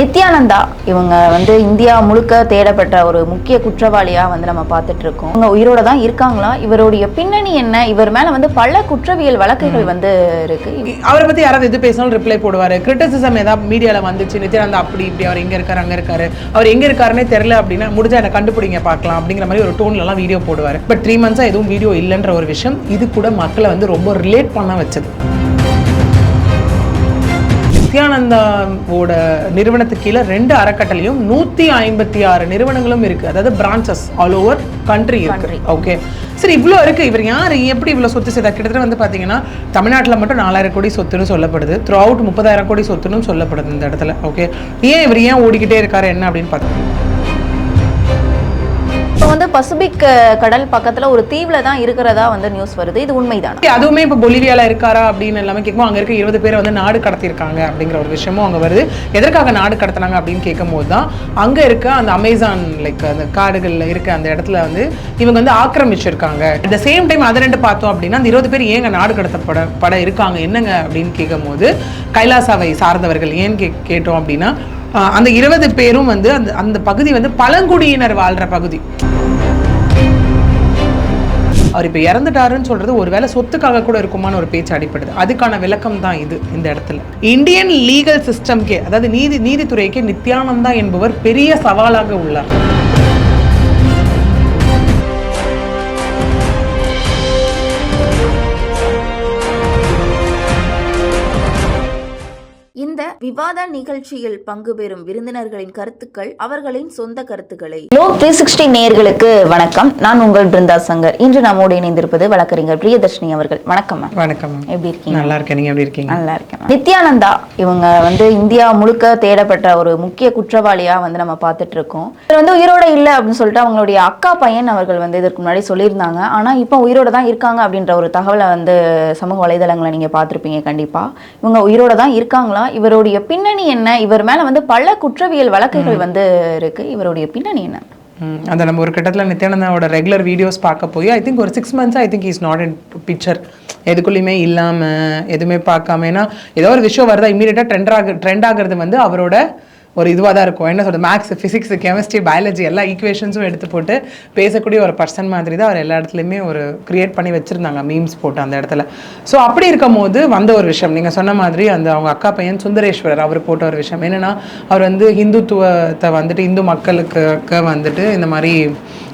நித்யானந்தா இவங்க வந்து இந்தியா முழுக்க தேடப்பட்ட ஒரு முக்கிய குற்றவாளியா வந்து நம்ம பார்த்துட்டு இருக்கோம் இவங்க உயிரோட தான் இருக்காங்களா? இவருடைய பின்னணி என்ன? இவர் மேல வந்து பல குற்றவியல் வழக்குகள் வந்து இருக்கு. அவரை பத்தி யாராவது எது பேசினாலும் ரிப்ளை போடுவாரு. கிரிட்டிசிசம் ஏதாவது மீடியால வந்துச்சு நித்யானந்தா அப்படி இப்படி அவர் எங்க இருக்காரு அங்க இருக்காரு. அவர் எங்க இருக்காருன்னே தெரியல அப்படின்னா முடிஞ்சா என்ன கண்டுபிடிங்க பார்க்கலாம் அப்படிங்கிற மாதிரி ஒரு டோன்ல எல்லாம் வீடியோ போடுவாரு. பட் த்ரீ மந்த்ஸா எதுவும் வீடியோ இல்லைன்ற ஒரு விஷயம் இது கூட மக்களை வந்து ரொம்ப ரிலேட் பண்ண வச்சது. நித்யானந்தாவோட நிறுவனத்துக்கு கீழே ரெண்டு அறக்கட்டளையும் நூத்தி ஐம்பத்தி ஆறு நிறுவனங்களும் இருக்கு. அதாவது பிரான்ச்சஸ் ஆல் ஓவர் கண்ட்ரி இருக்கு. ஓகே சரி இவ்வளோ இருக்கு. இவர் யார்? எப்படி இவ்வளோ சொத்து செய்தார்? கிட்டத்தட்ட வந்து பார்த்தீங்கன்னா தமிழ்நாட்டில் மட்டும் நாலாயிரம் கோடி சொத்துன்னு சொல்லப்படுது. த்ரூ அவுட் முப்பதாயிரம் கோடி சொத்துன்னு சொல்லப்படுது இந்த இடத்துல. ஓகே ஏன் இவர் ஏன் ஓடிக்கிட்டே இருக்காரு? என்ன அப்படின்னு பார்த்தா இப்போ வந்து பசிபிக் கடல் பக்கத்துல ஒரு தீவுல தான் இருக்கிறதா வந்து நியூஸ் வருது. இது உண்மைதான்? அதுவுமே இப்போ பொலிவியால இருக்காரா அப்படின்னு எல்லாமே கேட்கும் அங்க இருக்க இருபது பேர் வந்து நாடு கடத்திருக்காங்க அப்படிங்கிற ஒரு விஷயமும் அங்க வருது. எதற்காக நாடு கடத்தினாங்க அப்படின்னு கேட்கும் போது தான் அங்க இருக்க அந்த அமேசான் லைக் அந்த காடுகள்ல இருக்க அந்த இடத்துல வந்து இவங்க வந்து ஆக்கிரமிச்சிருக்காங்க. இந்த த சேம் டைம் அதை ரெண்டு பார்த்தோம் அப்படின்னா அந்த இருபது பேர் ஏங்க நாடு கடத்தப்பட பட இருக்காங்க? என்னங்க அப்படின்னு கேட்கும் போது கைலாசாவை சார்ந்தவர்கள் ஏன் கே கேட்டோம் அப்படின்னா அந்த இருபது பேரும் வந்து அந்த அந்த பகுதி வந்து பழங்குடியினர் வாழ்ற பகுதி. அவர் இப்போ இறந்துட்டாருன்னு சொல்றது ஒருவேளை சொத்துக்காக கூட இருக்குமான்னு ஒரு பேச்சு அடிப்படுது அதுக்கான விளக்கம் தான் இது இந்த இடத்துல. இந்தியன் லீகல் சிஸ்டம்கே அதாவது நீதி நீதித்துறைக்கே நித்யானந்தா என்பவர் பெரிய சவாலாக உள்ளார். விவாத நிகழ்ச்சியில் பங்கு பெறும் விருந்தினர்களின் கருத்துக்கள் அவர்களின் சொந்த கருத்துக்களை. லோ த்ரீ சிக்ஸ்டி நேயர்களுக்கு வணக்கம். நான் உங்கள் பிருந்தா சங்கர். இன்று நம்மோடு இணைந்திருப்பது வழக்கறிஞர் பிரியதர்ஷினி அவர்கள். வணக்கம் வணக்கம் எப்படி இருக்கீங்க? நல்லா இருக்கேன். நீங்க எப்படி இருக்கீங்க? நல்லா இருக்கேன். நித்யானந்தா இவங்க வந்து இந்தியா முழுக்க தேடப்பட்ட ஒரு முக்கிய குற்றவாளியா வந்து நம்ம பார்த்துட்டு இருக்கோம் இவர் வந்து உயிரோட இல்லை அப்படின்னு சொல்லிட்டு அவங்களுடைய அக்கா பையன் அவர்கள் வந்து இதற்கு முன்னாடி சொல்லியிருந்தாங்க. ஆனா இப்போ உயிரோட தான் இருக்காங்க அப்படின்ற ஒரு தகவலை வந்து சமூக வலைதளங்களை நீங்க பார்த்திருப்பீங்க கண்டிப்பா. இவங்க உயிரோட தான் இருக்காங்களா? இவருடைய பின்னணி என்ன? இவர் மேல வந்து பல குற்றவியல் வழக்குகள் வந்து இருக்கு. இவருடைய பின்னணி என்ன? அந்த நம்ம ஒரு கட்டத்தில் நித்யானந்தாவோட ரெகுலர் வீடியோஸ் பார்க்க போய் ஐ திங்க் ஒரு six months I think is not in picture எதுக்குள்ளேயுமே இல்லாமல் எதுவுமே பார்க்காம ஏன்னா ஏதோ ஒரு விஷயம் வருதா இமீடியட்டாக ட்ரெண்ட் ஆகு ட்ரெண்ட் ஆகுறது வந்து அவரோட ஒரு இதுவாக தான் இருக்கும். என்ன சொல்றது? மேக்ஸ் ஃபிசிக்ஸ் கெமிஸ்ட்ரி பயாலஜி எல்லா ஈக்குவேஷன்ஸும் எடுத்து போட்டு பேசக்கூடிய ஒரு பர்சன் மாதிரி தான் அவர் எல்லா இடத்துலையுமே ஒரு கிரியேட் பண்ணி வச்சுருந்தாங்க. மீம்ஸ் போட்டு அந்த இடத்துல. ஸோ அப்படி இருக்கும் போது வந்த ஒரு விஷயம். நீங்கள் சொன்ன மாதிரி அந்த அவங்க அக்கா பையன் சுந்தரேஸ்வரர் அவர் போட்ட ஒரு விஷயம். என்னென்னா அவர் வந்து ஹிந்துத்துவத்தை வந்துட்டு இந்து மக்களுக்கு வந்துட்டு இந்த மாதிரி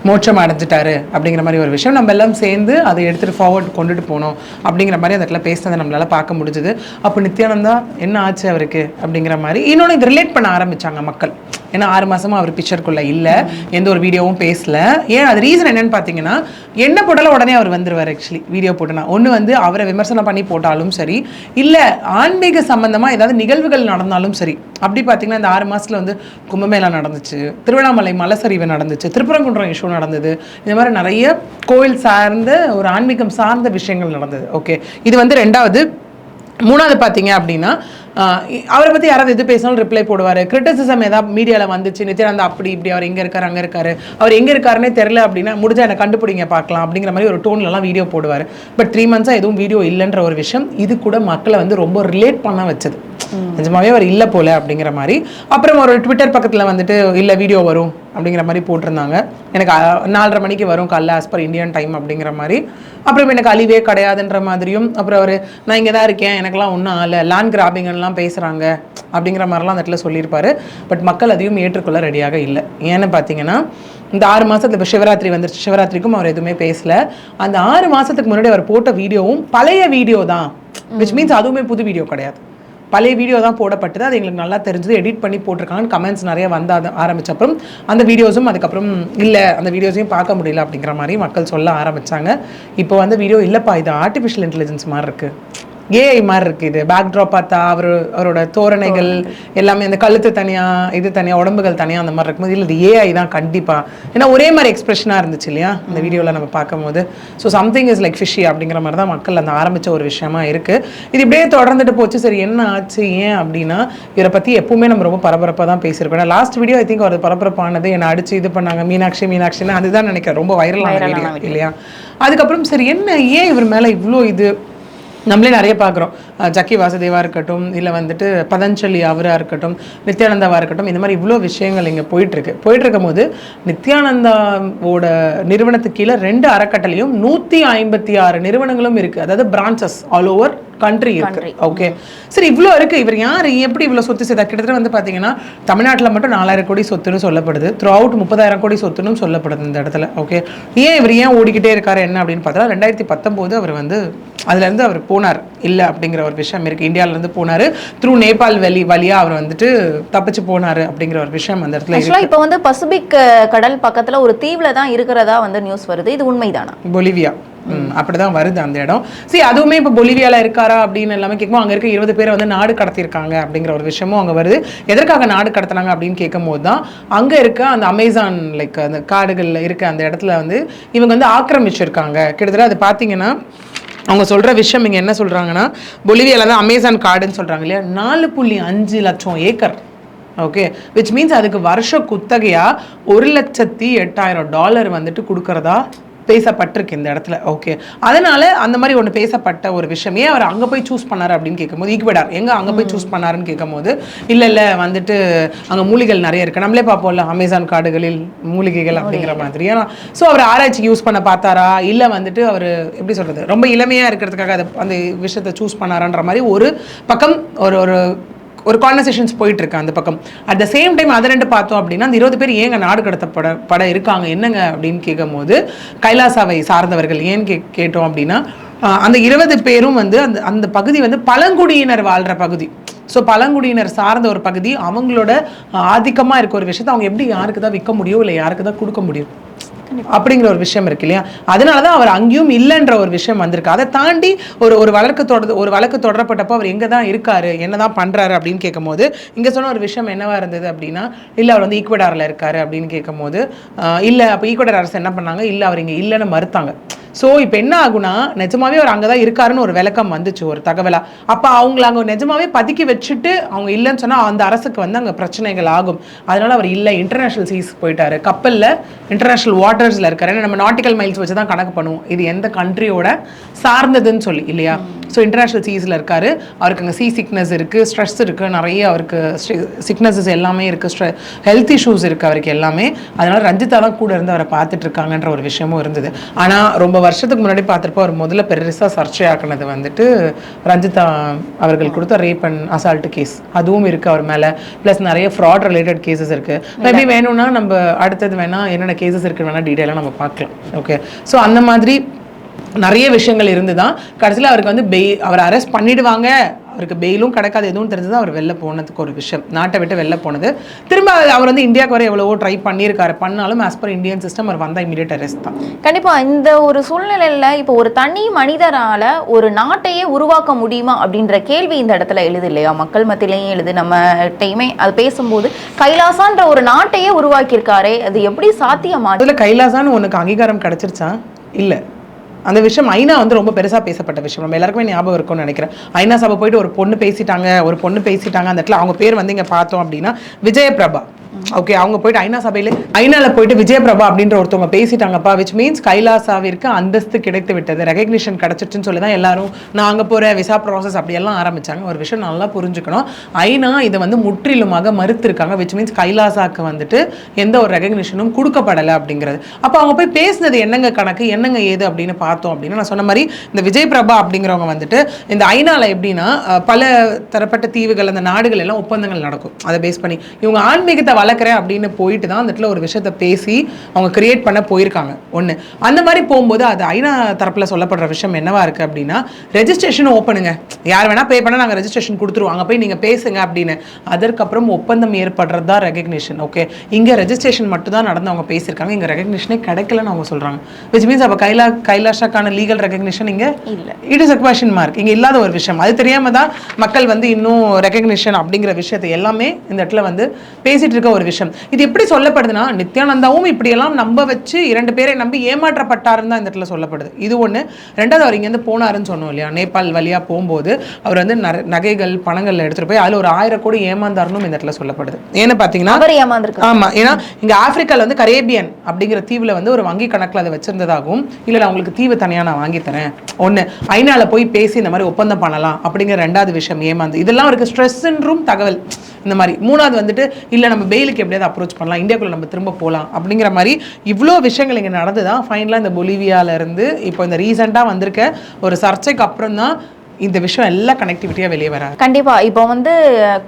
மோட்சம் அடைஞ்சிட்டாரு அப்படிங்கிற மாதிரி ஒரு விஷயம். நம்ம எல்லாம் சேர்ந்து அதை எடுத்துகிட்டு ஃபார்வர்ட் கொண்டுட்டு போனோம் அப்படிங்கிற மாதிரி அந்த இடத்துல பேசினதை நம்மளால பார்க்க முடிஞ்சுது. அப்போ நித்யானந்தா என்ன ஆச்சு அவருக்கு? அப்படிங்கிற மாதிரி. இன்னொன்று இது ரிலேட் பண்ண ஆரம்பிச்சாங்க மக்கள். ஏன்னா ஆறு மாதமாக அவர் பிக்சருக்குள்ளே இல்லை. எந்த ஒரு வீடியோவும் பேசல. ஏன் அது ரீசன் என்னன்னு பார்த்தீங்கன்னா என்ன போட்டாலும் உடனே அவர் வந்துருவார் ஆக்சுவலி வீடியோ போட்டுனா. ஒன்று வந்து அவரை விமர்சனம் பண்ணி போட்டாலும் சரி இல்லை ஆன்மீக சம்மந்தமாக ஏதாவது நிகழ்வுகள் நடந்தாலும் சரி. அப்படி பார்த்தீங்கன்னா இந்த ஆறு மாதத்தில் வந்து கும்பமேளா நடந்துச்சு திருவண்ணாமலை மலசரிவு நடந்துச்சு திருப்பரங்குன்றம் இஷ்யூ நடந்தது. இந்த மாதிரி நிறைய கோயில் சார்ந்த ஒரு ஆன்மீகம் சார்ந்த விஷயங்கள் நடந்தது. ஓகே இது வந்து ரெண்டாவது. மூணாவது பார்த்தீங்க அப்படின்னா அவரை பற்றி யாராவது எது பேசினாலும் ரிப்ளை போடுவார். கிரிட்டிசிசம் ஏதாவது மீடியாவில் வந்துச்சு நித்யானந்தா அப்படி இப்படி அவர் எங்கே இருக்காரு அங்கே இருக்காரு. அவர் எங்கே இருக்காருன்னே தெரில அப்படின்னா முடிஞ்சா என்ன கண்டுபிடிங்க பார்க்கலாம் அப்படிங்கிற மாதிரி ஒரு டோன்லலாம் வீடியோ போடுவார். பட் த்ரீ மந்த்ஸாக எதுவும் வீடியோ இல்லைன்ற ஒரு விஷயம் இது கூட மக்களை வந்து ரொம்ப ரிலேட் பண்ண வச்சது. நிஜமாவே அவர் இல்லை போல அப்படிங்கிற மாதிரி. அப்புறம் ஒரு ட்விட்டர் பக்கத்தில் வந்துட்டு இல்லை வீடியோ வரும். அப்படிங்கிற மாதிரி போட்டிருந்தாங்க. எனக்கு நாலரை மணிக்கு வரும் காலைல ஆஸ் பர் இந்தியன் டைம் அப்படிங்கிற மாதிரி. அப்புறம் எனக்கு அழிவே கிடையாதுன்ற மாதிரியும் அப்புறம் அவர் நான் இங்கே தான் இருக்கேன் எனக்கெல்லாம் ஒன்றும் ஆகலை லேண்ட் கிராபிங்லாம் பேசுகிறாங்க அப்படிங்கிற மாதிரிலாம் அந்த இடத்துல சொல்லியிருப்பாரு. பட் மக்கள் அதையும் ஏற்றுக்கொள்ள ரெடியாக இல்லை. ஏன்னு பார்த்தீங்கன்னா இந்த ஆறு மாசத்துல இப்போ சிவராத்திரி வந்துருச்சு. சிவராத்திரிக்கும் அவர் எதுவுமே பேசல. அந்த ஆறு மாதத்துக்கு முன்னாடி அவர் போட்ட வீடியோவும் பழைய வீடியோ தான். விச் மீன்ஸ் அதுவுமே புது வீடியோ கிடையாது. பழைய வீடியோ தான் போடப்பட்டது. அது எங்களுக்கு நல்லா தெரிஞ்சது. எடிட் பண்ணி போட்டிருக்காங்கன்னு கமெண்ட்ஸ் நிறைய வந்த ஆரம்பிச்ச அப்புறம் அந்த வீடியோஸும் அதுக்கப்புறம் இல்லை அந்த வீடியோஸையும் பார்க்க முடியல அப்படிங்கிற மாதிரி மக்கள் சொல்ல ஆரம்பித்தாங்க இப்போ வந்து வீடியோ இல்லைப்பா இது ஆர்டிஃபிஷியல் இன்டெலிஜென்ஸ் மாதிரி இருக்குது ஏஐ மாதிரி இருக்கு இது. பேக்ட்ராப் பார்த்தா அவர் அவரோட தோரணைகள் எல்லாமே அந்த கழுத்து தனியா இது தனியா உடம்புகள் தனியா அந்த மாதிரி இருக்கும்போது இல்லை இது ஏஐ தான் கண்டிப்பா. ஏன்னா ஒரே மாதிரி எக்ஸ்பிரஷனாக இருந்துச்சு இல்லையா? இந்த வீடியோவில் நம்ம பார்க்கும்போது. So something is like fishy அப்படிங்கிற மாதிரி தான் மக்கள் அந்த ஆரம்பிச்ச ஒரு விஷயமா இருக்கு. இது இப்படியே தொடர்ந்துட்டு போச்சு. சரி என்ன ஆச்சு? ஏன் அப்படின்னா இவரை பத்தி எப்பவுமே நம்ம ரொம்ப பரபரப்பாக தான் பேசியிருக்கோம். லாஸ்ட் வீடியோ ஐ திங்க் அவர் பரபரப்பானது என்னை அடிச்சு இது பண்ணாங்க. மீனாட்சி மீனாட்சின்னு அதுதான் நினைக்கிறேன். ரொம்ப வைரலான வீடியோ இல்லையா? அதுக்கப்புறம் சரி என்ன ஏன் இவர் மேல இவ்வளோ இது நம்மளே நிறைய பார்க்குறோம். ஜக்கி வாசுதேவா இருக்கட்டும் இல்லை வந்துட்டு பதஞ்சலி அவராக இருக்கட்டும் நித்யானந்தாவா இருக்கட்டும் இந்த மாதிரி இவ்வளோ விஷயங்கள் இங்கே போயிட்டுருக்கு. போயிட்டு இருக்கும்போது நித்யானந்தாவோட நிறுவனத்துக்கு கீழே ரெண்டு அறக்கட்டளையும் நூற்றி ஐம்பத்தி ஆறு நிறுவனங்களும் இருக்குது அதாவது பிரான்ச்சஸ் ஆல் ஓவர் கண்ட்ரி இருக்கு. ஓகே சரி இவ்வளோ இருக்கு. இவர் யார்? எப்படி இவ்வளோ சொத்து சேர்த்தா? கிட்டத்தட்ட வந்து பார்த்தீங்கன்னா தமிழ்நாட்டில் மட்டும் நாலாயிரம் கோடி சொத்துன்னு சொல்லப்படுது. த்ரூ அவுட் முப்பதாயிரம் கோடி சொத்துன்னு சொல்லப்படுது இந்த இடத்துல. ஓகே ஏன் இவர் ஏன் ஓடிக்கிட்டே இருக்காரு? என்ன அப்படின்னு பார்த்தா ரெண்டாயிரத்தி பத்தொம்போது அவர் வந்து அதுலேருந்து அவர் போனார். இல்லை அப்படிங்கிற ஒரு விஷயம் இருக்குது இந்தியாவிலேருந்து போனார். த்ரூ நேபாள் வழி வழியாக அவர் வந்துட்டு தப்பிச்சு போனார் அப்படிங்கிற ஒரு விஷயம் அந்த இடத்துல இப்போ வந்து பசிபிக் கடல் பக்கத்துல ஒரு தீவுல தான் இருக்கிறதா வந்து நியூஸ் வருது. இது உண்மைதானா? பொலிவியா அப்படிதான் வருது அந்த இடம். சரி அதுவுமே இப்போ பொலிவியால இருக்காரா அப்படின்னு எல்லாமே கேட்கும்போது அங்க இருக்க இருபது பேரை வந்து நாடு கடத்தியிருக்காங்க அப்படிங்கிற ஒரு விஷயமும் அங்க வருது. எதற்காக நாடு கடத்தினாங்க அப்படின்னு கேட்கும் போது தான் அங்க இருக்க அந்த அமேசான் லைக் அந்த காடுகள்ல இருக்க அந்த இடத்துல வந்து இவங்க வந்து ஆக்கிரமிச்சிருக்காங்க. கிட்டத்தட்ட அது பார்த்தீங்கன்னா அவங்க சொல்கிற விஷயம் இங்கே என்ன சொல்கிறாங்கன்னா பொலிவியாவில் தான் அமேசான் காடுன்னு சொல்கிறாங்க இல்லையா? நாலு புள்ளி அஞ்சு லட்சம் ஏக்கர். ஓகே விச் மீன்ஸ் அதுக்கு வருஷ குத்தகையாக ஒரு லட்சத்தி எட்டாயிரம் டாலர் வந்துட்டு கொடுக்குறதா பேசப்பட்டிருக்கு இந்த இடத்துல. ஓகே அதனால அந்த மாதிரி ஒன்று பேசப்பட்ட ஒரு விஷயம். ஏன் அவர் அங்கே போய் சூஸ் பண்ணாரு அப்படின்னு கேட்கும்போது ஈக்குவடார் எங்கே அங்கே போய் சூஸ் பண்ணாருன்னு கேட்கும்போது இல்லை இல்லை வந்துட்டு அங்கே மூலிகைகள் நிறைய இருக்கு. நம்மளே பார்ப்போம்ல அமேசான் காடுகளில் மூலிகைகள் அப்படிங்கிற மாதிரி. ஏன்னா ஸோ அவர் ஆராய்ச்சிக்கு யூஸ் பண்ண பார்த்தாரா? இல்லை வந்துட்டு அவர் எப்படி சொல்றது? ரொம்ப இளமையாக இருக்கிறதுக்காக அதை அந்த விஷயத்தை சூஸ் பண்ணாரான்ற மாதிரி ஒரு பக்கம் ஒரு ஒரு ஒரு கான்வர்சேஷன்ஸ் போயிட்டு இருக்கு அந்த பக்கம். அட் த சேம் டைம் அதை ரெண்டு பார்த்தோம் அப்படின்னா அந்த இருபது பேர் ஏங்க நாடு கடத்தப்பட பட இருக்காங்க என்னங்க அப்படின்னு கேட்கும்போது கைலாசாவை சார்ந்தவர்கள் ஏன் கே கேட்டோம் அப்படின்னா அந்த இருபது பேரும் வந்து அந்த அந்த பகுதி வந்து பழங்குடியினர் வாழ்ற பகுதி. ஸோ பழங்குடியினர் சார்ந்த ஒரு பகுதி அவங்களோட ஆதிக்கமாக இருக்க ஒரு விஷயத்தை அவங்க எப்படி யாருக்கு தான் விற்க முடியும் இல்லை யாருக்கு தான் கொடுக்க முடியும்? அப்படிங்கிற ஒரு விஷயம் இருக்கு இல்லையா? அதனால தான் அவர் அங்கேயும் இல்லைன்ற ஒரு விஷயம் வந்திருக்கு. அதை தாண்டி ஒரு ஒரு வழக்கு தொடர் ஒரு வழக்கு தொடரப்பட்டப்போ அவர் எங்கே தான் இருக்காரு என்ன தான் பண்ணுறாரு அப்படின்னு கேட்கும்போது இங்கே சொன்ன ஒரு விஷயம் என்னவா இருந்தது அப்படின்னா இல்லை அவர் வந்து ஈக்குவடாரில் இருக்காரு அப்படின்னு கேட்கும்போது இல்லை அப்போ ஈக்குவடார் அரசு என்ன பண்ணாங்க? இல்லை அவர் இங்கே இல்லைன்னு மறுத்தாங்க. ஸோ இப்போ என்ன ஆகுனா நிஜமாவே அவர் அங்கே தான் இருக்காருன்னு ஒரு விளக்கம் வந்துச்சு ஒரு தகவலா. அப்போ அவங்கள அங்கே நிஜமாவே பதுக்கி வச்சுட்டு அவங்க இல்லைன்னு சொன்னால் அந்த அரசுக்கு வந்து அங்கே பிரச்சனைகள் ஆகும். அதனால அவர் இல்லை. இன்டர்நேஷ்னல் சீஸ் போயிட்டாரு. கப்பலில் இன்டர்நேஷ்னல் வாட்டர்ஸில் இருக்காரு. ஏன்னா நம்ம நாட்டிக்கல் மைல்ஸ் வச்சு தான் கணக்கு பண்ணுவோம். இது எந்த கண்ட்ரியோட சார்ந்ததுன்னு சொல்லி இல்லையா? ஸோ இன்டர்நேஷ்னல் சீஸில் இருக்காரு. அவருக்கு அங்கே சி சிக்னஸ் இருக்குது ஸ்ட்ரெஸ் இருக்குது நிறைய அவருக்கு சிக்னஸஸ் எல்லாமே இருக்குது ஸ்ட்ரெ ஹெல்த் இஷ்யூஸ் இருக்குது அவருக்கு எல்லாமே. அதனால ரஞ்சிதா தான் கூட இருந்து அவரை பார்த்துட்டு இருக்காங்கன்ற ஒரு விஷயமும் இருந்தது. ஆனால் ரொம்ப வருஷத்துக்கு முன்னாடி பார்த்துருப்போ அவர் முதல்ல பெருசாக சர்ச்சையாக்குனது வந்துட்டு ரஞ்சிதா அவர்கள் கொடுத்த ரேப் அண்ட் அசால்ட் கேஸ் அதுவும் இருக்குது அவர் மேலே. ப்ளஸ் நிறைய ஃப்ராட் ரிலேட்டட் கேசஸ் இருக்குது மேபி வேணும்னா நம்ம அடுத்தது வேணால் என்னென்ன கேசஸ் இருக்குன்னு வேணால் டீட்டெயிலாக நம்ம பார்க்கலாம். ஓகே ஸோ அந்த மாதிரி நிறைய விஷயங்கள் இருந்து தான் கடைசியில் அவருக்கு வந்து பெய் அவரை அரெஸ்ட் பண்ணிடுவாங்க. அவருக்கு பெயிலும் கிடைக்காது எதுவும் தெரிஞ்சது அவர் வெளில போனதுக்கு ஒரு விஷயம். நாட்டை விட்டு வெளில போனது. திரும்ப அவர் வந்து இந்தியாவுக்கு வர எவ்வளவோ ட்ரை பண்ணியிருக்காரு. பண்ணாலும் ஆஸ் பர் இந்தியன் சிஸ்டம் அவர் வந்தால் இமீடியட் அரெஸ்ட் தான். கண்டிப்பா இந்த ஒரு சூழ்நிலையில இப்போ ஒரு தனி மனிதரால ஒரு நாட்டையே உருவாக்க முடியுமா அப்படின்ற கேள்வி இந்த இடத்துல எழுது இல்லையா? மக்கள் மத்தியிலையும் எழுது. நம்ம டைமே அது பேசும்போது கைலாசான்ற ஒரு நாட்டையே உருவாக்கியிருக்காரே. அது எப்படி சாத்தியமா? அதில் கைலாசான்னு உனக்கு அங்கீகாரம் கிடைச்சிருச்சா? இல்லை. அந்த விஷயம் ஐநா வந்து ரொம்ப பெருசாக பேசப்பட்ட விஷயம். நம்ம எல்லாருக்குமே ஞாபகம் இருக்கும்னு நினைக்கிறேன். ஐநா சபை போயிட்டு ஒரு பொண்ணு பேசிட்டாங்க ஒரு பொண்ணு பேசிட்டாங்க அந்த இடத்துல அவங்க பேர் வந்து இங்கே பார்த்தோம் அப்படின்னா விஜயபிரபா. ஓகே அவங்க போயிட்டு ஐநா சபையில ஐநால போயிட்டு விஜயபிரபா அப்படின்ற ஒருத்தவங்க பேசிட்டாங்கப்பா விச் மீன்ஸ் கைலாசாவிற்கு அந்தஸ்து கிடைத்து விட்டது. ரெகக்னிஷன் கிடைச்சிருச்சுன்னு சொல்லி தான் எல்லாரும் நான் அங்கே போகிற விசா ப்ராசஸ் அப்படியெல்லாம் ஆரம்பிச்சாங்க. ஒரு விஷயம் நல்லா புரிஞ்சுக்கணும். ஐநா இதை வந்து முற்றிலுமாக மறுத்திருக்காங்க விச் மீன்ஸ் கைலாசாக்கு வந்துட்டு எந்த ஒரு ரெகக்னிஷனும் கொடுக்கப்படலை அப்படிங்கிறது. அப்போ அவங்க போய் பேசினது என்னங்க கணக்கு என்னங்க ஏது அப்படின்னு பார்த்தோம் அப்படின்னா நான் சொன்ன மாதிரி இந்த விஜய் பிரபா அப்படிங்கிறவங்க வந்துட்டு இந்த ஐநாவில் எப்படின்னா பல தரப்பட்ட தீவுகள் அந்த நாடுகள் எல்லாம் ஒப்பந்தங்கள் நடக்கும். அதை பேஸ் பண்ணி இவங்க ஆன்மீகத்தை வளர்க்குறேன் அப்படின்னு போயிட்டு தான் அந்த இடத்துல ஒரு விஷயத்தை பேசி அவங்க கிரியேட் பண்ண போயிருக்காங்க. ஒன்று அந்த மாதிரி போகும்போது அது ஐநா தரப்பில் சொல்லப்படுற விஷயம் என்னவா இருக்குது அப்படின்னா ரெஜிஸ்ட்ரேஷன் ஓப்பனுங்க யார் வேணால் பே பண்ணால் நாங்கள் ரெஜிஸ்ட்ரேஷன் கொடுத்துருவோம். அங்கே போய் நீங்கள் பேசுங்க அப்படின்னு. அதற்கப்புறம் ஒப்பந்தம் ஏற்படுறது தான் ரெகக்னிஷன் ஓகே இங்கே ரெஜிஸ்ட்ரேஷன் மட்டும் தான் நடந்து அவங்க பேசியிருக்காங்க. இங்கே ரெகக்னிஷனே கிடைக்கலன்னு அவங்க சொல்கிறாங்க விச் மீன்ஸ் அப்போ கைலா கைலாஷாக்கான லீகல் ரெகக்னிஷன் இங்கே இல்ல. It is a question mark இங்கே இல்லாத ஒரு விஷயம். அது தெரியாம தான் மக்கள் வந்து இன்னும் ரெகக்னிஷன் அப்படிங்கிற விஷயத்தை எல்லாமே இந்த இடத்துல வந்து பேசிட்டு இருக்க ஒரு விஷயம். இது எப்படி சொல்லப்படுதுன்னா நித்யானந்தாவும் இப்படியெல்லாம் நம்ப வச்சு இரண்டு பேரை நம்பி ஏமாற்றப்பட்டாருன்னு தான் இந்த இடத்துல சொல்லப்படுது. இது ஒன்று ரெண்டாவது அவர் இங்கேருந்து போனாருன்னு சொன்னோம் இல்லையா? நேபாள் வழியாக போகும்போது அவர் வந்து நகைகள் பணங்கள் எடுத்துகிட்டு போய் அதில் ஒரு ஆயிரம் கோடி ஏமாந்தாருன்னு இந்த இடத்துல சொல்லப்படுது. ஏன்னு பார்த்தீங்கன்னா அவர் ஏமாந்துருக்கு ஆமா. ஏன்னா இங்க ஆப்பிரிக்கால வந்து கரேபியன் அப்படிங்கிற தீவுல வந்து ஒரு வங்கி கணக்குல அதை வச்சிருந்ததாகவும் இல்ல நான் உங்களுக்கு தீவு தனியா நான் வாங்கி தரேன். ஐநாவில் போய் பேசி இந்த மாதிரி ஒப்பந்தம் பண்ணலாம் அப்படிங்கிற ரெண்டாவது விஷயம் ஏமாந்து. இதெல்லாம் அவருக்கு ஸ்ட்ரெஸ்ஸுன்றும் தகவல். இந்த மாதிரி. மூணாவது வந்துட்டு இல்ல நம்ம பெயிலுக்கு எப்படியாவது அப்ரோச் பண்ணலாம். இந்தியாக்குள்ள நம்ம திரும்ப போகலாம் அப்படிங்கிற மாதிரி இவ்வளோ விஷயங்கள் இங்க நடந்துதான். ஃபைனலாக இந்த பொலிவியால இருந்து இப்போ இந்த ரீசெண்டாக வந்திருக்க ஒரு சர்ச்சைக்கு அப்புறம் தான் இந்த விஷயம் எல்லாம் கனெக்டிவிட்டியா வெளியே வராது. கண்டிப்பா. இப்போ வந்து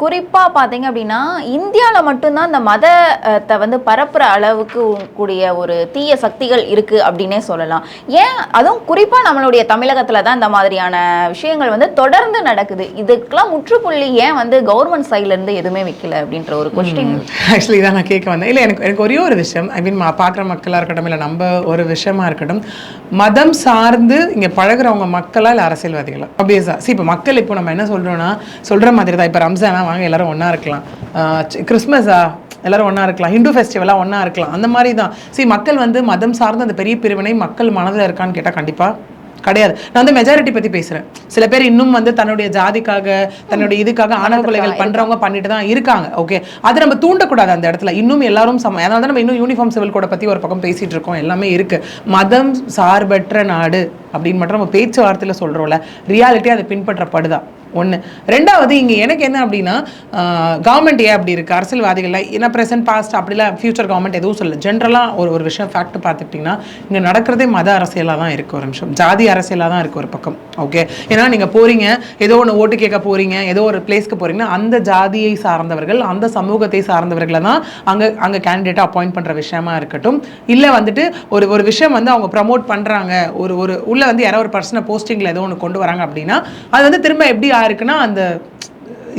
குறிப்பா பாத்தீங்க அப்படின்னா இந்தியால மட்டும்தான் இந்த மதத்தை வந்து பரப்புற அளவுக்கு கூடிய ஒரு தீய சக்திகள் இருக்கு அப்படின்னே சொல்லலாம். ஏன்? அதுவும் குறிப்பா நம்மளுடைய தமிழகத்துல தான் இந்த மாதிரியான விஷயங்கள் வந்து தொடர்ந்து நடக்குது. இதுக்கெல்லாம் முற்றுப்புள்ளி ஏன் வந்து கவர்மெண்ட் சைட்ல இருந்து எதுவுமே வைக்கல அப்படின்ற ஒரு கொஸ்டின் ஆக்சுவலி இதான் நான் கேட்க வந்தேன். இல்லை எனக்கு எனக்கு ஒரே ஒரு விஷயம். ஐ மீன் பார்க்குற மக்களாக இருக்கட்டும் இல்லை நம்ம ஒரு விஷயமா இருக்கட்டும் மதம் சார்ந்து இங்கே பழகுறவங்க மக்களா இல்லை அரசியல்வாதிகளா? ஆப்வியஸாக சரி இப்போ மக்கள் இப்போ நம்ம என்ன சொல்கிறோன்னா சொல்கிற மாதிரி தான் இப்போ ரம்ஜானா வாங்க எல்லாரும் ஒன்றா இருக்கலாம். கிறிஸ்மஸா எல்லாரும் ஒன்றா இருக்கலாம். ஹிந்து ஃபெஸ்டிவலாக ஒன்றா இருக்கலாம். அந்த மாதிரி தான் சி மக்கள் வந்து மதம் சார்ந்த அந்த பெரிய பிரிவினை மக்கள் மனதில் இருக்கான்னு கேட்டால் கண்டிப்பாக கிடையாது. நான் வந்து மெஜாரிட்டி பத்தி பேசுறேன். சில பேர் இன்னும் வந்து தன்னுடைய ஜாதிக்காக தன்னுடைய இதுக்காக ஆணவ கொலைகள் பண்றவங்க பண்ணிட்டு தான் இருக்காங்க. ஓகே அது நம்ம தூண்டக்கூடாது அந்த இடத்துல. இன்னும் எல்லாரும் சம அதனால தான் நம்ம இன்னும் யூனிஃபார்ம் சிவில் கோடை பத்தி ஒரு பக்கம் பேசிட்டு இருக்கோம். எல்லாமே இருக்கு. மதம் சார்பற்ற நாடு அப்படின்னு மட்டும் நம்ம பேச்சுவார்த்தையில சொல்றோம்ல ரியாலிட்டி அதை பின்பற்றப்படுதா? ஒன்று ரெண்டாவது இங்கே எனக்கு என்ன அப்படின்னா கவர்மெண்ட் ஏன் அப்படி இருக்குது அரசியல்வாதிகள் ஏன்னா ப்ரெசென்ட் பாஸ்ட் அப்படிலாம் ஃபியூச்சர் கவர்மெண்ட் எதுவும் சொல்லலை. ஜென்ரலாக ஒரு ஒரு விஷயம் ஃபேக்ட் பார்த்துக்கிட்டிங்கன்னா இங்கே நடக்கிறதே மத அரசியலாக தான் இருக்குது ஒரு நிமிஷம். ஜாதி அரசியலாக தான் இருக்குது ஒரு பக்கம். ஓகே ஏன்னா நீங்கள் போகிறீங்க ஏதோ ஒன்று ஓட்டு கேட்க போகிறீங்க ஏதோ ஒரு பிளேஸ்க்கு போகிறீங்கன்னா அந்த ஜாதியை சார்ந்தவர்கள் அந்த சமூகத்தை சார்ந்தவர்களை தான் அங்கே அங்கே கேண்டிடேட்டாக அப்பாயிண்ட் பண்ணுற விஷயமா இருக்கட்டும். இல்லை வந்துட்டு ஒரு ஒரு விஷயம் வந்து அவங்க ப்ரமோட் பண்ணுறாங்க ஒரு ஒரு உள்ளே வந்து யாரோ ஒரு பர்சனை போஸ்டிங்கில் ஏதோ ஒன்று கொண்டு வராங்க அப்படின்னா அது வந்து திரும்ப எப்படி இருக்குன்னா அந்த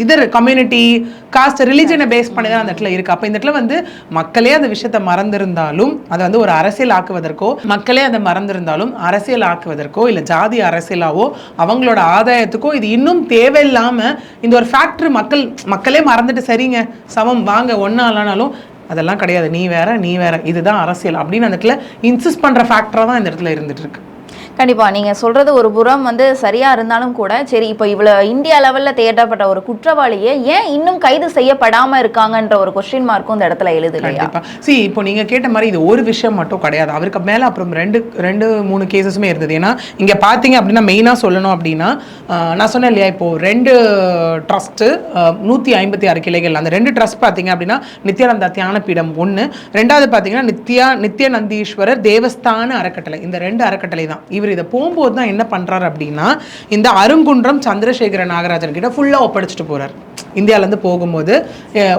இதர் கம்யூனிட்டி காஸ்ட் ரிலிஜனை பேஸ் பண்ணி தான் அந்த இடத்துல இருக்கு. அப்போ இந்த இடத்துல வந்து மக்களே அந்த விஷயத்தை மறந்திருந்தாலும் அதை வந்து ஒரு அரசியல் ஆக்குவதற்கோ மக்களே அதை மறந்திருந்தாலும் அரசியல் ஆக்குவதற்கோ இல்லை ஜாதி அரசியலாவோ அவங்களோட ஆதாயத்துக்கோ இது இன்னும் தேவையில்லாம இந்த ஒரு ஃபேக்ட்ரி மக்கள் மக்களே மறந்துட்டு சரிங்க சமம் வாங்க ஒன்றா இல்லைனாலும் அதெல்லாம் கிடையாது. நீ வேற நீ வேற இதுதான் அரசியல் அப்படின்னு அந்த இடத்துல இன்சிஸ்ட் பண்ணுற ஃபேக்டராக தான் இந்த இடத்துல இருந்துட்டு இருக்கு. கண்டிப்பாக நீங்கள் சொல்கிறது ஒரு புறம் வந்து சரியாக இருந்தாலும் கூட சரி இப்போ இவ்வளோ இந்தியா லெவல்ல தேடப்பட்ட ஒரு குற்றவாளியை ஏன் இன்னும் கைது செய்யப்படாமல் இருக்காங்கன்ற ஒரு கொஸ்டின் மார்க்கும் இந்த இடத்துல எழுது இல்லையா? சி இப்போ நீங்கள் கேட்ட மாதிரி இது ஒரு விஷயம் மட்டும் கிடையாது. அவருக்கு மேலே அப்புறம் ரெண்டு ரெண்டு மூணு கேசஸுமே இருந்தது. ஏன்னா இங்கே பார்த்தீங்க அப்படின்னா மெயினாக சொல்லணும் அப்படின்னா நான் சொன்னேன் இல்லையா இப்போ ரெண்டு ட்ரஸ்ட்டு நூற்றி ஐம்பத்தி ஆறு கிளைகள். அந்த ரெண்டு ட்ரஸ்ட் பார்த்தீங்க அப்படின்னா நித்யானந்தா தியான பீடம் ரெண்டாவது பார்த்தீங்கன்னா நித்யா நித்யநந்தீஸ்வரர் தேவஸ்தான அறக்கட்டளை. இந்த ரெண்டு அறக்கட்டளை தான். இவர் இதை போகும்போது தான் என்ன பண்றாரு அப்படின்னா இந்த அருங்குன்றம் சந்திரசேகர நாகராஜன் கிட்ட ஃபுல்லா ஒப்படைச்சிட்டு போறாரு. இந்தியாவிலேருந்து போகும்போது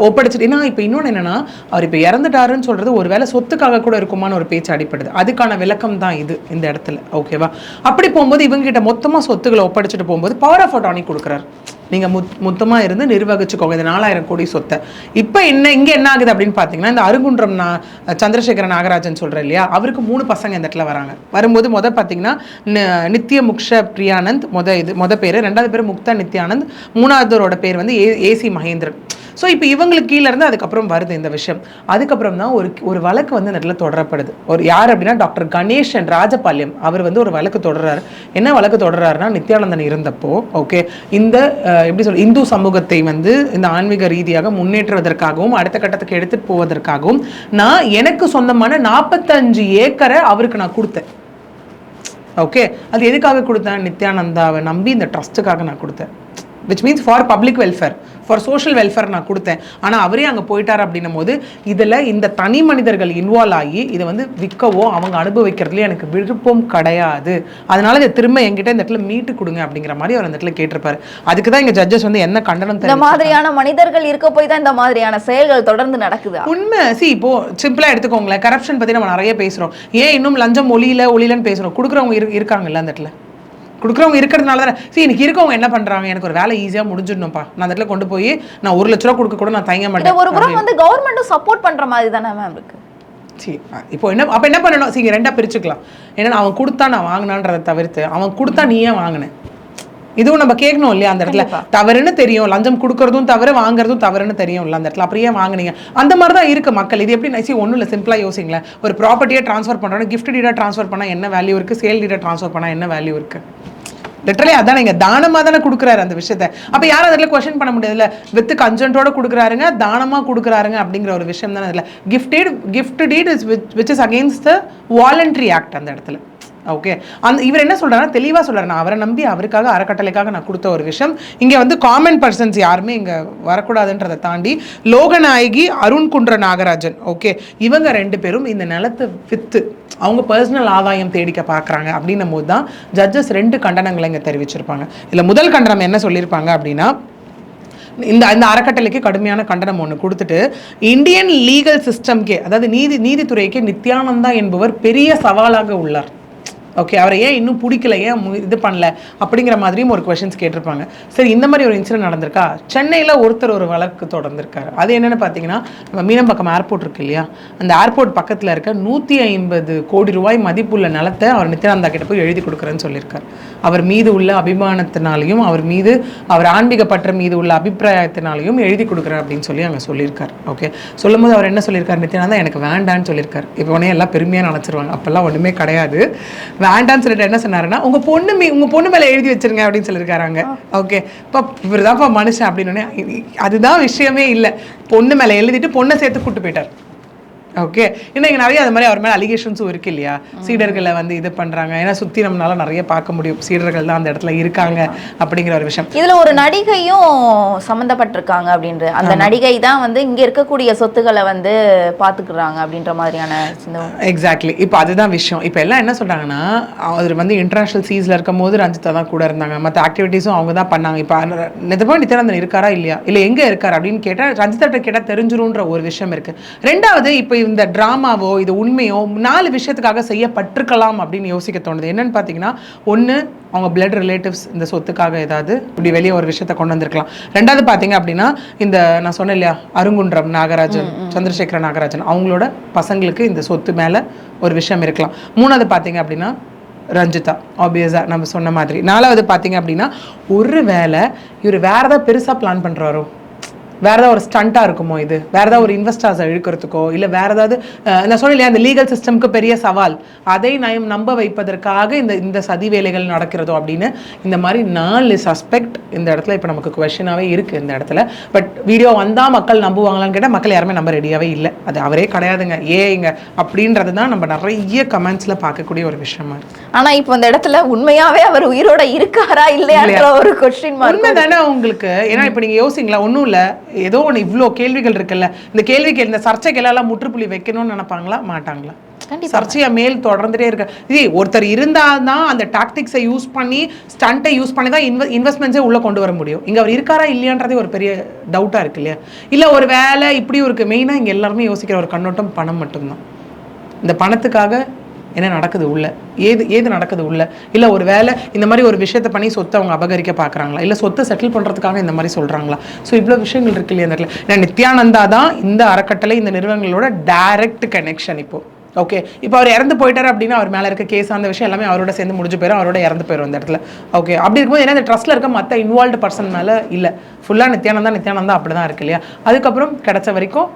ஒப்படைச்சிட்டு ஏன்னா இப்போ இன்னொன்று என்னன்னா அவர் இப்போ இறந்துட்டாருன்னு சொல்றது ஒருவேளை சொத்துக்காக கூட இருக்குமான்னு ஒரு பேச்சு அடிப்படுது. அதுக்கான விளக்கம் தான் இது இந்த இடத்துல ஓகேவா அப்படி போகும்போது இவங்ககிட்ட மொத்தமாக மொத்தமா சொத்துக்களை ஒப்படைச்சிட்டு போகும்போது பவர் ஆஃப் அட்டானி கொடுக்குறாரு. நீங்கள் முத் மொத்தமாக இருந்து நிர்வகிச்சுக்கோங்க. இந்த நாலாயிரம் கோடி சொத்தை. இப்போ என்ன இங்கே என்ன ஆகுது அப்படின்னு பார்த்தீங்கன்னா இந்த அருங்குன்றம் நான் சந்திரசேகர நாகராஜன் சொல்கிறேன் இல்லையா அவருக்கு மூணு பசங்க இந்த இடத்துல வராங்க. வரும்போது முத பார்த்தீங்கன்னா நித்திய நித்ய முக்ஷ பிரியானந்த் முத இது முத பேர். ரெண்டாவது பேர் முக்தா நித்யானந்த். மூணாவதோட பேர் வந்து ஏ ஏசி மகேந்திரன். ஸோ இப்போ இவங்களுக்கு கீழே இருந்து அதுக்கப்புறம் வருது இந்த விஷயம். அதுக்கப்புறம் தான் ஒரு ஒரு வழக்கு வந்து இந்த இடத்துல தொடரப்படுது. ஒரு யார் அப்படின்னா டாக்டர் கணேஷன் ராஜபாளையம். அவர் வந்து ஒரு வழக்கு தொடர்றாரு. என்ன வழக்கு தொடர்றாருன்னா நித்யானந்தன் இருந்தப்போ ஓகே இந்த எப்படி சொல் இந்து சமூகத்தை வந்து இந்த ஆன்மீக ரீதியாக முன்னேற்றுவதற்காகவும் அடுத்த கட்டத்துக்கு எடுத்துட்டு போவதற்காகவும் நான் எனக்கு சொந்தமான நாற்பத்தஞ்சு ஏக்கரை அவருக்கு நான் கொடுத்தேன். ஓகே அது எதுக்காக கொடுத்தேன்? நித்யானந்தாவை நம்பி இந்த ட்ரஸ்ட்டுக்காக நான் கொடுத்தேன். Which means for public welfare for social welfare நான் கொடுத்தேன். ஆனால் அவரே அங்கே போயிட்டார் அப்படின்னும் போது இதில் இந்த தனி மனிதர்கள் இன்வால்வ் ஆகி இதை வந்து விற்கவோ அவங்க அனுபவிக்கிறதுலையும் எனக்கு விருப்பம் கிடையாது. அதனால இதை திரும்ப என்கிட்ட இந்த இடத்துல மீட்டு கொடுங்க அப்படிங்கிற மாதிரி அவர் அந்த இடத்துல கேட்டிருப்பாரு. அதுக்கு தான் இங்கே ஜட்ஜஸ் வந்து என்ன கண்டனம் இந்த. மாதிரியான மனிதர்கள் இருக்க போய் தான் இந்த மாதிரியான செயல்கள் தொடர்ந்து நடக்குது? உண்மை. சி இப்போ சிம்பிளா எடுத்துக்கோங்களேன். கரப்ஷன் பத்தி நம்ம நிறைய பேசுறோம். ஏன் இன்னும் லஞ்சம் ஒளியில ஒளியிலன்னு பேசுறோம்? கொடுக்குறவங்க இரு இருக்காங்கல்ல அந்த இடத்துல. கொடுக்குறவங்க இருக்கிறதுனால தானே. சி இன்னைக்கு இருக்கவங்க என்ன பண்றாங்க? எனக்கு ஒரு வேலை ஈஸியா முடிஞ்சிடணும்ப்பா. நான் அந்த இடத்துல கொண்டு போய் நான் ஒரு லட்ச ரூபா கொடுக்க கூட நான் தயங்க இதை மாட்டேன். ஒரு புறம் வந்து கவர்மெண்ட்டும் சப்போர்ட் பண்ற மாதிரி தானே மேம் இருக்கு. சி இப்போ என்ன அப்போ என்ன பண்ணணும்? சரி ரெண்டா பிரிச்சுக்கலாம். ஏன்னா அவன் கொடுத்தா நான் வாங்கினான்றதை தவிர்த்து அவன் கொடுத்தா நீ ஏன் வாங்கினேன் இதுவும் நம்ம கேட்கணும் இல்லையா அந்த இடத்துல? தவறுன்னு தெரியும். லஞ்சம் கொடுக்கறதும் தவறு வாங்குறதும் தவறுன்னு தெரியும்ல அந்த இடத்துல. அப்படியே வாங்குனீங்க? அந்த மாதிரி தான் இருக்கு மக்கள். இது எப்படி நைசி ஒன்றும் இல்லை. சிம்பிளாக யோசிங்களேன். ஒரு ப்ராப்பர்ட்டியை ட்ரான்ஸ்ஃபர் பண்ணுறோம் கிஃப்ட் டீடாக ட்ரான்ஸ்ஃபர் பண்ணால் என்ன வேல்யூ இருக்கு? சேல் டீடாக ட்ரான்ஸ்ஃபர் பண்ணால் என்ன வேல்யூ இருக்கு? லிட்டரலி அதான் நீங்க தானமா தானே கொடுக்குறாரு அந்த விஷயத்த. அப்ப யாரும் அதில் கொஸ்டின் பண்ண முடியாதுல்ல வித் கன்சென்ட்டோட கொடுக்குறாருங்க தானமா கொடுக்குறாருங்க அப்படிங்கிற ஒரு விஷயம் தானே அதில். Gifted gift deed is which is against the voluntary act அந்த இடத்துல. ஓகே அந்த இவர் என்ன சொல்கிறாருன்னா தெளிவாக சொல்கிறார் நான் அவரை நம்பி அவருக்காக அறக்கட்டளைக்காக நான் கொடுத்த ஒரு விஷயம். இங்கே வந்து காமன் பர்சன்ஸ் யாருமே இங்கே வரக்கூடாதுன்றதை தாண்டி லோகநாயகி அருண் குன்ற நாகராஜன். ஓகே இவங்க ரெண்டு பேரும் இந்த நிலத்தை வித்து அவங்க பர்சனல் ஆதாயம் தேடிக்க பார்க்குறாங்க அப்படின்னும் போது தான் ஜட்ஜஸ் ரெண்டு கண்டனங்களை இங்கே தெரிவிச்சிருப்பாங்க. இதில் முதல் கண்டனம் என்ன சொல்லியிருப்பாங்க அப்படின்னா இந்த இந்த அறக்கட்டளைக்கு கடுமையான கண்டனம் ஒன்று கொடுத்துட்டு இந்தியன் லீகல் சிஸ்டம்கே அதாவது நீதி நீதித்துறைக்கே நித்யானந்தா என்பவர் பெரிய சவாலாக உள்ளார். ஓகே அவரை ஏன் இன்னும் பிடிக்கல ஏன் இது பண்ணல அப்படிங்கிற மாதிரியும் ஒரு கொஷின்ஸ் கேட்டிருப்பாங்க. சரி இந்த மாதிரி ஒரு இன்சிடென்ட் நடந்திருக்கா? சென்னையில் ஒருத்தர் ஒரு வழக்கு தொடர்ந்திருக்காரு. அது என்னென்னு பார்த்தீங்கன்னா நம்ம மீனம்பாக்கம் ஏர்போர்ட் இருக்கு இல்லையா? அந்த ஏர்போர்ட் பக்கத்தில் இருக்க நூற்றி ஐம்பது கோடி ரூபாய் மதிப்புள்ள நிலத்தை அவர் நித்யானந்தா கிட்ட போய் எழுதி கொடுக்குறேன்னு சொல்லியிருக்கார். அவர் மீது உள்ள அபிமானத்தினாலையும் அவர் மீது அவர் ஆன்மீக பற்ற மீது உள்ள அபிப்பிராயத்தினாலையும் எழுதி கொடுக்குறேன் அப்படின்னு சொல்லி அங்கே சொல்லியிருக்காரு. ஓகே சொல்லும்போது அவர் என்ன சொல்லியிருக்கார்? நித்யானந்தா எனக்கு வேண்டான்னு சொல்லியிருக்கார். இப்போ உடனே எல்லாம் பெருமையாக நினச்சிருவாங்க. அப்போல்லாம் ஒன்றுமே கிடையாது. வேண்டான்னு சொல்லிட்டு என்ன சொன்னாருன்னா உங்கள் பொண்ணு மீ உங்கள் பொண்ணு மேலே எழுதி வச்சிருங்க அப்படின்னு சொல்லியிருக்காராங்க. ஓகே. இப்போ இவர் தான்ப்பா மனுஷன் அப்படின்னு அதுதான் விஷயமே இல்லை. பொண்ணு மேலே எழுதிட்டு பொண்ணை சேர்த்து கூட்டு போயிட்டார். ஓகே இன்னும் இங்கே நிறைய அது மாதிரி அவர் மேலே அலிகேஷன்ஸும் இருக்கு இல்லையா? சீடர்களை வந்து இது பண்ணுறாங்க ஏன்னா சுற்றி நம்மளால நிறைய பார்க்க முடியும். சீடர்கள் தான் அந்த இடத்துல இருக்காங்க அப்படிங்கிற ஒரு விஷயம். இதுல ஒரு நடிகையும் சம்மந்தப்பட்டிருக்காங்க அப்படின்ற அந்த நடிகை தான் வந்து இங்க இருக்கக்கூடிய சொத்துக்களை வந்து பாத்துக்கிறாங்க அப்படின்ற மாதிரியான எக்ஸாக்ட்லி இப்போ அதுதான் விஷயம். இப்போ எல்லாம் என்ன சொல்றாங்கன்னா அவர் வந்து இன்டர்நேஷனல் சீஸில் இருக்கும் போது ரஞ்சிதா தான் கூட இருந்தாங்க. மற்ற ஆக்டிவிட்டீஸும் அவங்க தான் பண்ணாங்க. இப்போ நிஜமா நித்யானந்தன் இருக்காரா இல்லையா? இல்லை எங்கே இருக்கார் அப்படின்னு கேட்டால் ரஞ்சிதாட்ட கேட்டால் தெரிஞ்சிரும்ன்ற ஒரு விஷயம் இருக்கு. ரெண்டாவது இப்போ இந்த ட்ராமாவோ இது உண்மையோ நாலு விஷயத்துக்காக செய்யப்பட்டிருக்கலாம் அப்படின்னு யோசிக்க தோணுது. என்னன்னு பார்த்தீங்கன்னா ஒன்று அவங்க பிளட் ரிலேட்டிவ்ஸ் இந்த சொத்துக்காக ஏதாவது இப்படி வெளியே ஒரு விஷயத்த கொண்டு வந்திருக்கலாம். ரெண்டாவது பார்த்தீங்க அப்படின்னா இந்த நான் சொன்னேன் இல்லையா அருங்குன்றம் நாகராஜன் சந்திரசேகர நாகராஜன் அவங்களோட பசங்களுக்கு இந்த சொத்து மேலே ஒரு விஷயம் இருக்கலாம். மூணாவது பார்த்தீங்க அப்படின்னா ரஞ்சிதா ஆப்வியஸாக நம்ம சொன்ன மாதிரி. நாலாவது பார்த்தீங்க அப்படின்னா ஒரு வேளை இவர் வேற ஏதாவது பெருசாக பிளான் பண்ணுறாரோ வேற ஏதாவது ஒரு ஸ்டண்ட்டாக இருக்குமோ இது? வேற ஏதாவது ஒரு இன்வெஸ்டர்ஸை இழுக்கிறதுக்கோ? இல்லை வேற ஏதாவது நான் சொன்னேன் இல்லையா அந்த லீகல் சிஸ்டம்க்கு பெரிய சவால். அதை நயம் நம்ப வைப்பதற்காக இந்த இந்த சதி வேலைகள் நடக்கிறதோ அப்படின்னு இந்த மாதிரி நாலு சஸ்பெக்ட் இந்த இடத்துல இப்போ நமக்கு கொஷனாகவே இருக்குது இந்த இடத்துல. பட் வீடியோ வந்தால் மக்கள் நம்புவாங்களான்னு கேட்டால் மக்கள் யாருமே நம்ப ரெடியாகவே இல்லை. அது அவரே கிடையாதுங்க. ஏங்க அப்படின்றது தான் நம்ம நிறைய கமெண்ட்ஸில் பார்க்கக்கூடிய ஒரு விஷயமா இருக்கு. ஆனா இப்போ இந்த இடத்துல உண்மையாவே அவர் உயிரோட இருக்காரா இல்லையான்ற ஒரு கொஸ்டின் உண்மை தானே உங்களுக்கு? ஏன்னா இப்போ நீங்க யோசிங்களா ஒன்றும் இல்லை. ஏதோ ஒன்று இவ்வளோ கேள்விகள் இருக்குல்ல. இந்த கேள்விக்கு இந்த சர்ச்சைக்கு எல்லாம் முற்றுப்புள்ளி வைக்கணும்னு நினைப்பாங்களா? மாட்டாங்களா. சர்ச்சையா மேல் தொடர்ந்துட்டே இருக்க. இது ஒருத்தர் இருந்தால் தான் அந்த டாக்டிக்ஸை யூஸ் பண்ணி ஸ்டண்ட்டை யூஸ் பண்ணி தான் இன்வெ இன்வெஸ்ட்மெண்ட்ஸே உள்ளே கொண்டு வர முடியும். இங்கே அவர் இருக்காரா இல்லையான்றதே ஒரு பெரிய டவுட்டாக இருக்கு இல்லையா? இல்லை ஒரு வேலை இப்படியும் இருக்குது மெயினாக இங்கே எல்லாருமே யோசிக்கிற ஒரு கண்ணோட்டம் பணம் மட்டும்தான். இந்த பணத்துக்காக என்ன நடக்குது உள்ள? ஏது ஏது நடக்குது உள்ள? இல்லை ஒரு வேலை இந்த மாதிரி ஒரு விஷயத்தை பண்ணி சொத்தை அவங்க அபகரிக்க பார்க்குறாங்களா? இல்லை சொத்தை செட்டில் பண்ணுறதுக்காக இந்த மாதிரி சொல்கிறாங்களா ஸோ இவ்வளோ விஷயங்கள் இருக்கு இல்லையா இந்த இடத்துல? ஏன்னா நித்யானந்தா தான் இந்த அறக்கட்டளை இந்த நிறுவனங்களோட டைரக்ட் கனெக்ஷன் இப்போ. ஓகே இப்போ அவர் இறந்து போயிட்டார் அப்படின்னா அவர் மேலே இருக்க கேஸ் அந்த விஷயம் எல்லாமே அவரோட சேர்ந்து முடிஞ்சு போயிடும் அவரோட இறந்து போயிடும் அந்த இடத்துல. ஓகே அப்படி இருக்கும்போது ஏன்னா இந்த ட்ரஸ்ட்டில் இருக்க மற்ற இன்வால்வ்டு பர்சன் மேலே இல்லை. ஃபுல்லாக நித்யானந்தா நித்யானந்தா அப்படி தான் இருக்கு இல்லையா? அதுக்கப்புறம் கிடச்ச வரைக்கும்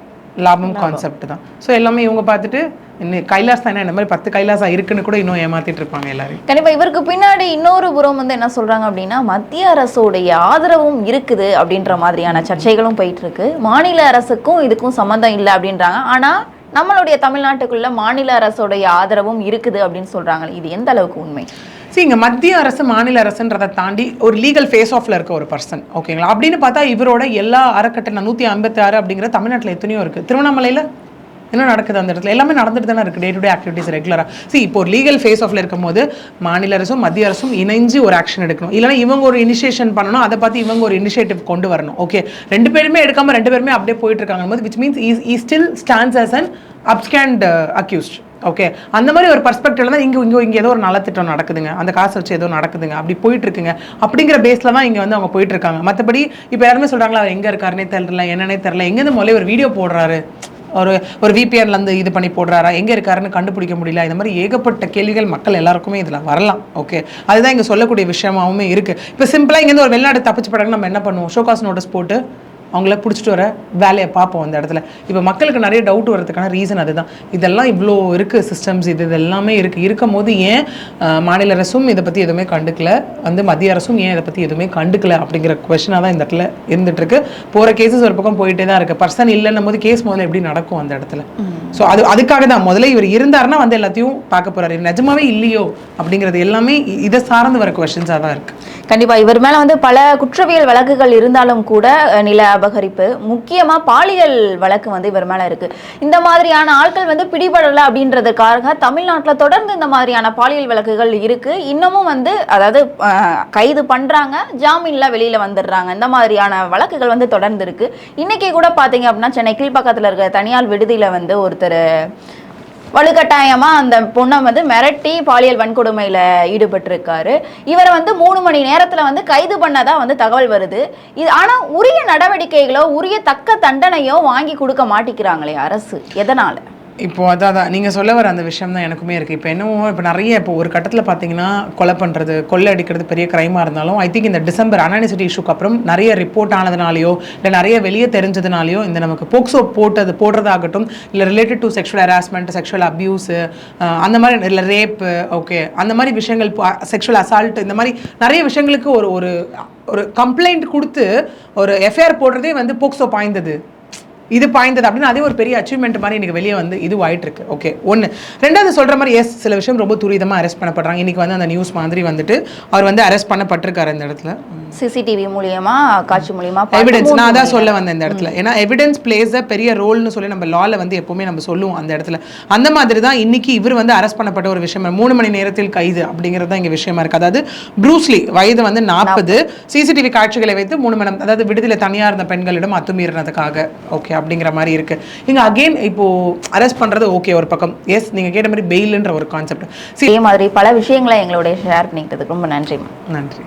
லாபம் கான்செப்ட் தான். ஸோ எல்லாமே இவங்க பார்த்துட்டு இன்னும் கைலாஸ் தானே இந்த மாதிரி பத்து கைலாசா இருக்குன்னு கூட இன்னும் ஏமாத்திட்டு இருப்பாங்க எல்லாரையும். கண்டிப்பா இவருக்கு பின்னாடி இன்னொரு புறம் வந்து என்ன சொல்றாங்க அப்படின்னா மத்திய அரசோடைய ஆதரவும் இருக்குது அப்படின்ற மாதிரியான சர்ச்சைகளும் போயிட்டு இருக்கு மாநில அரசுக்கும் இதுக்கும் சம்மந்தம் இல்லை அப்படின்றாங்க. ஆனா நம்மளுடைய தமிழ்நாட்டுக்குள்ள மாநில அரசோடைய ஆதரவும் இருக்குது அப்படின்னு சொல்றாங்க. இது எந்த அளவுக்கு உண்மை? ஸோ இங்கே மத்திய அரசு மாநில அரசுன்றதை தாண்டி ஒரு லீகல் ஃபேஸ் ஆஃபில் இருக்க ஒரு பர்சன் ஓகேங்களா அப்படின்னு பார்த்தா இவரோட எல்லா அறக்கட்டளை நூற்றி ஐம்பத்தி ஆறு அப்படிங்கிற தமிழ்நாட்டில் எத்தனையோ இருக்குது திருவண்ணாமலையில் என்ன நடக்குது அந்த இடத்துல? எல்லாமே நடந்துட்டு தானே இருக்குது டே டு டே ஆக்டிவிட்டிஸ் ரெகுலராக சி இப்போ ஒரு லீகல் ஃபேஸ் ஆஃப்ல இருக்கும்போது மாநில அரசும் மத்திய அரசும் இணைஞ்சு ஒரு ஆக்ஷன் எடுக்கணும். இல்லைனா இவங்க ஒரு இனிஷியேஷன் பண்ணணும் அதை பார்த்து இவங்க ஒரு இனிஷியேட்டிவ் கொண்டு வரணும் ஓகே ரெண்டு பேருமே எடுக்காமல் ரெண்டு பேருமே அப்படியே போயிட்டு இருக்காங்க போது which means he still stands as an absconded accused okay அந்த மாதிரி ஒரு பர்ஸ்பெக்டிவ்ல தான் இங்கே இங்கே இங்கே ஏதோ ஒரு நலத்திட்டம் நடக்குதுங்க. அந்த காசு வச்சு ஏதோ நடக்குதுங்க. அப்படி போயிட்டு இருக்குங்க அப்படிங்கிற பேஸில் தான் இங்கே வந்து அவங்க போயிட்டு இருக்காங்க மற்றபடி இப்போ யாருமே சொல்கிறாங்களா அவர் எங்கே இருக்காருனே தெரில என்னன்னே தெரில எங்கேருந்து முதல்ல ஒரு வீடியோ போடுறாரு? ஒரு ஒரு விபிஎன்லேருந்து இது பண்ணி போடுறாரா? எங்கே இருக்காருன்னு கண்டுபிடிக்க முடியல. இந்த மாதிரி ஏகப்பட்ட கேள்விகள் மக்கள் எல்லாருக்குமே இதில் வரலாம். ஓகே அதுதான் இங்கே சொல்லக்கூடிய விஷயமாவுமே இருக்குது இப்போ சிம்பிளாக இங்கேருந்து ஒரு வெளிநாடு தப்பிச்சு படகு நம்ம என்ன பண்ணுவோம்? ஷோகாஸ் நோட்டீஸ் போட்டு அவங்கள பிடிச்சிட்டு வர வேலையை பார்ப்போம் அந்த இடத்துல. இப்போ மக்களுக்கு நிறைய டவுட் வரதுக்கான ரீசன் அதுதான். இதெல்லாம் இவ்வளோ இருக்குது சிஸ்டம்ஸ் இது இது எல்லாமே இருக்குது இருக்கும் போது ஏன் மாநில அரசும் இதை பற்றி எதுவுமே கண்டுக்கல? வந்து மத்திய அரசும் ஏன் இதை பற்றி எதுவுமே கண்டுக்கல? அப்படிங்கிற கொஷனாக தான் இந்த இடத்துல இருந்துட்டு இருக்கு. போகிற கேசஸ் ஒரு பக்கம் போயிட்டே தான் இருக்குது பர்சன் இல்லைன்னும் போது கேஸ் முதல்ல எப்படி நடக்கும் அந்த இடத்துல? ஸோ அது அதுக்காக தான். முதல்ல இவர் இருந்தாருன்னா வந்து எல்லாத்தையும் பார்க்க போறாரு. நிஜமாவே இல்லையோ? அப்படிங்கிறது எல்லாமே இதை சார்ந்து வர கொஷின்ஸாக தான் இருக்குது கண்டிப்பா. இவர் மேல வந்து பல குற்றவியல் வழக்குகள் இருந்தாலும் கூட நில அபகரிப்பு முக்கியமாக பாலியல் வழக்கு வந்து இவர் மேலே இருக்கு. இந்த மாதிரியான ஆட்கள் வந்து பிடிபடலை அப்படின்றதுக்காக தமிழ்நாட்டில் தொடர்ந்து இந்த மாதிரியான பாலியல் வழக்குகள் இருக்கு. இன்னமும் வந்து அதாவது கைது பண்ணுறாங்க ஜாமீன்ல வெளியில் வந்துடுறாங்க. இந்த மாதிரியான வழக்குகள் வந்து தொடர்ந்து இருக்கு. இன்னைக்கு கூட பார்த்தீங்க அப்படின்னா சென்னை கீழ்ப்பக்கத்துல இருக்கிற தனியார் விடுதியில் வந்து ஒருத்தர் வலுக்கட்டாயமாக அந்த பொண்ணை வந்து மிரட்டி பாலியல் வன்கொடுமையில் ஈடுபட்டிருக்காரு. இவரை வந்து மூணு மணி நேரத்தில் வந்து கைது பண்ணதான் வந்து தகவல் வருது. இது ஆனால் உரிய நடவடிக்கைகளோ உரிய தக்க தண்டனையோ வாங்கி கொடுக்க மாட்டேங்கிறாங்களே அரசு. எதனால்? இப்போ அதான் அதான். நீங்கள் சொல்ல வர அந்த விஷயம் தான் எனக்குமே இருக்குது இப்போ என்னவோ இப்போ நிறைய இப்போ ஒரு கட்டத்தில் பார்த்தீங்கன்னா கொலை பண்ணுறது கொள்ளை அடிக்கிறது பெரிய க்ரைமாக இருந்தாலும் ஐ திங்க் இந்த டிசம்பர் அனானிசிட்டி இஷ்யூக்கு அப்புறம் நிறைய ரிப்போர்ட் ஆனதுனாலையோ இல்லை நிறைய வெளியே தெரிஞ்சதுனாலையோ இந்த நமக்கு போக்சோ போட்டது போடுறதாகட்டும் இல்லை related to sexual harassment sexual abuse அந்த மாதிரி இல்லை ரேப்பு ஓகே அந்த மாதிரி விஷயங்கள் செக்ஷுவல் அசால்ட் இந்த மாதிரி நிறைய விஷயங்களுக்கு ஒரு ஒரு ஒரு கம்ப்ளைண்ட் கொடுத்து ஒரு எஃப்ஐஆர் போடுறதே வந்து போக்சோ பாய்ந்தது. இது பாய்ந்தது அப்படின்னு அதே ஒரு பெரிய அச்சீவ்மெண்ட் மாதிரி எனக்கு வெளியே வந்து இது ஆயிட்டு இருக்கு ஓகே ஒன்று ரெண்டாவது சொல்ற மாதிரி எஸ் சில விஷயம் ரொம்ப துரிதமாக அரெஸ்ட் பண்ணப்படுறாங்க. இன்னைக்கு வந்து அந்த நியூஸ் மாதிரி வந்துட்டு அவர் வந்து அரெஸ்ட் பண்ணப்பட்டிருக்காரு இந்த இடத்துல. சிசிடிவி மூலியமா காட்சி மூலியமா எவிடன்ஸ் நான் அதான் சொல்ல வந்தேன் இந்த இடத்துல. ஏன்னா எவிடன்ஸ் பிளேஸ் பெரிய ரோல்னு சொல்லி நம்ம லால வந்து எப்பவுமே நம்ம சொல்லுவோம் அந்த இடத்துல. அந்த மாதிரி தான் இன்னைக்கு இவர் வந்து அரெஸ்ட் பண்ணப்பட்ட ஒரு விஷயம் மூணு மணி நேரத்தில் கைது அப்படிங்கிறது தான் இங்க விஷயமா இருக்கு. அதாவது ப்ரூஸ்லி வயது வந்து நாற்பது சிசிடிவி காட்சிகளை வைத்து மூணு மணி அதாவது விடுதலை தனியா இருந்த பெண்களிடம் அத்துமீறினதுக்காக. ஓகே அப்படிங்கிற மாதிரி இருக்கு. இங்க அகைன் இப்போ அரெஸ்ட் பண்றது ஓகே ஒரு பக்கம். எஸ் நீங்க கேட்ட மாதிரி பெயில்ன்ற ஒரு கான்செப்ட் இதே மாதிரி பல விஷயங்களை எங்களுடைய ஷேர் பண்ணிக்கிட்டதுக்கு ரொம்ப நன்றி நன்றி.